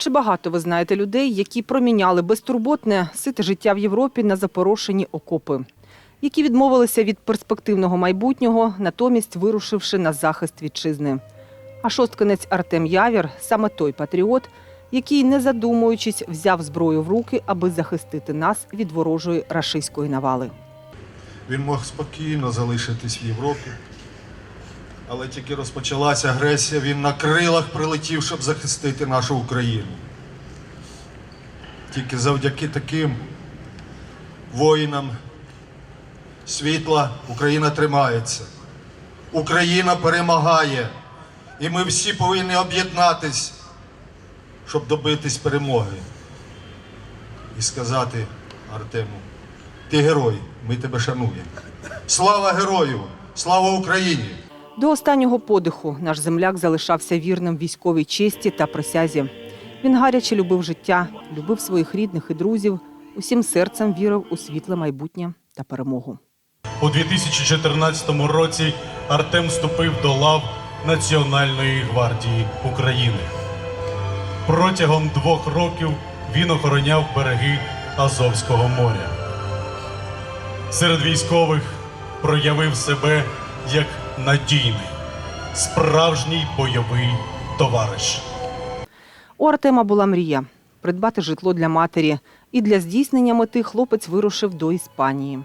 Чи багато ви знаєте людей, які проміняли безтурботне сите життя в Європі на запорошені окопи, які відмовилися від перспективного майбутнього, натомість вирушивши на захист вітчизни? А шосткинець Артем Явір саме той патріот, який, не задумуючись, взяв зброю в руки, аби захистити нас від ворожої рашистської навали. Він мог спокійно залишитись в Європі. Але тільки розпочалася агресія, він на крилах прилетів, щоб захистити нашу Україну. Тільки завдяки таким воїнам світла Україна тримається. Україна перемагає. І ми всі повинні об'єднатись, щоб добитись перемоги. І сказати Артему, ти герой, ми тебе шануємо. Слава герою! Слава Україні! До останнього подиху наш земляк залишався вірним військовій честі та присязі. Він гаряче любив життя, любив своїх рідних і друзів, усім серцем вірив у світле майбутнє та перемогу. У 2014 році Артем вступив до лав Національної гвардії України. Протягом двох років він охороняв береги Азовського моря. Серед військових проявив себе як надійний, справжній бойовий товариш. У Артема була мрія придбати житло для матері, і для здійснення мети хлопець вирушив до Іспанії.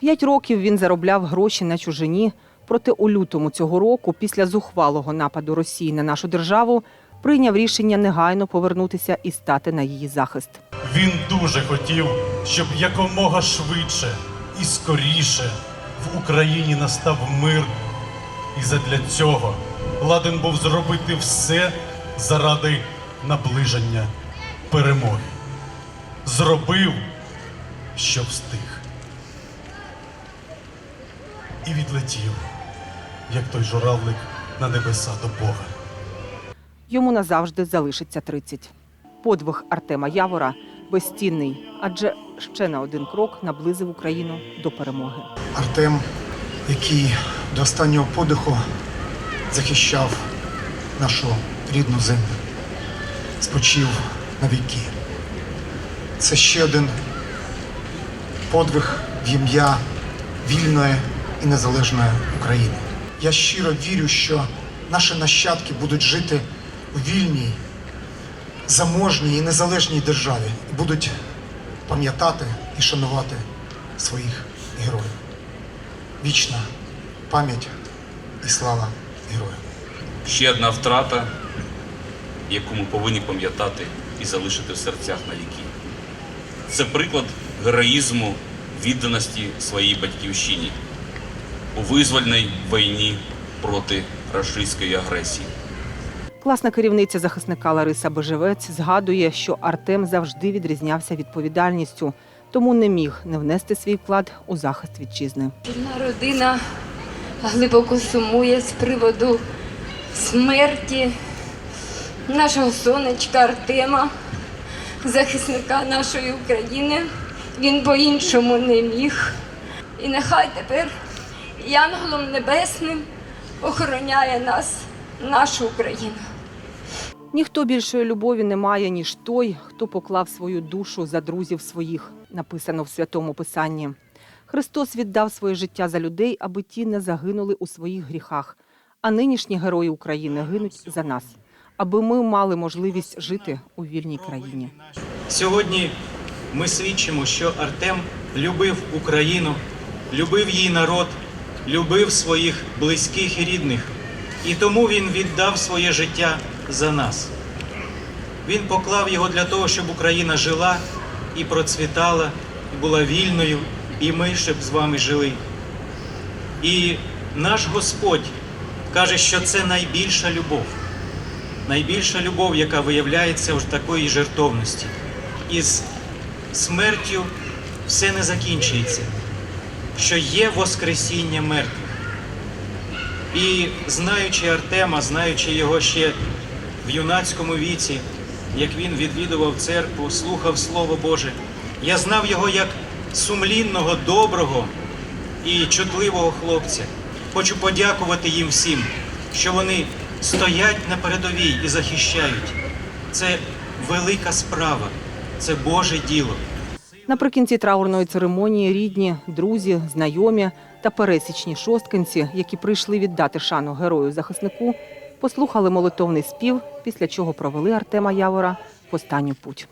П'ять років він заробляв гроші на чужині. Проте у лютому цього року, після зухвалого нападу Росії на нашу державу, прийняв рішення негайно повернутися і стати на її захист. Він дуже хотів, щоб якомога швидше і скоріше в Україні настав мир. І задля цього ладен був зробити все заради наближення перемоги. Зробив, що встиг. І відлетів, як той журавлик на небеса до Бога. Йому назавжди залишиться 30. Подвиг Артема Явора безцінний, адже ще на один крок наблизив Україну до перемоги. Артем, який до останнього подиху захищав нашу рідну землю, спочив на віки. Це ще один подвиг в ім'я вільної і незалежної України. Я щиро вірю, що наші нащадки будуть жити у вільній, заможній і незалежній державі і будуть пам'ятати і шанувати своїх героїв. Вічна пам'ять і слава героям. Ще одна втрата, яку ми повинні пам'ятати і залишити в серцях на віки. Це приклад героїзму, відданості своїй батьківщині у визвольній війні проти рашистської агресії. Класна керівниця захисника Лариса Бежевець згадує, що Артем завжди відрізнявся відповідальністю, тому не міг не внести свій вклад у захист вітчизни. Вільна родина глибоко сумує з приводу смерті нашого сонечка Артема, захисника нашої України. Він по-іншому не міг. І нехай тепер янголом небесним охороняє нас, нашу Україну. Ніхто більшої любові не має, ніж той, хто поклав свою душу за друзів своїх, написано в святому писанні. Христос віддав своє життя за людей, аби ті не загинули у своїх гріхах. А нинішні герої України гинуть за нас, аби ми мали можливість жити у вільній країні. Сьогодні ми свідчимо, що Артем любив Україну, любив її народ, любив своїх близьких і рідних, і тому він віддав своє життя за нас. Він поклав його для того, щоб Україна жила і процвітала, і була вільною, і ми щоб з вами жили. І наш Господь каже, що це найбільша любов, найбільша любов, яка виявляється в такої жертовності. Із смертю все не закінчується, що є Воскресіння мертвих. І знаючи Артема, знаючи його ще в юнацькому віці, як він відвідував церкву, слухав Слово Боже, я знав його як сумлінного, доброго і чутливого хлопця. Хочу подякувати їм всім, що вони стоять на передовій і захищають. Це велика справа, це Боже діло. Наприкінці траурної церемонії рідні, друзі, знайомі та пересічні шосткинці, які прийшли віддати шану герою захиснику, послухали молитовний спів, після чого провели Артема Явора в останню путь.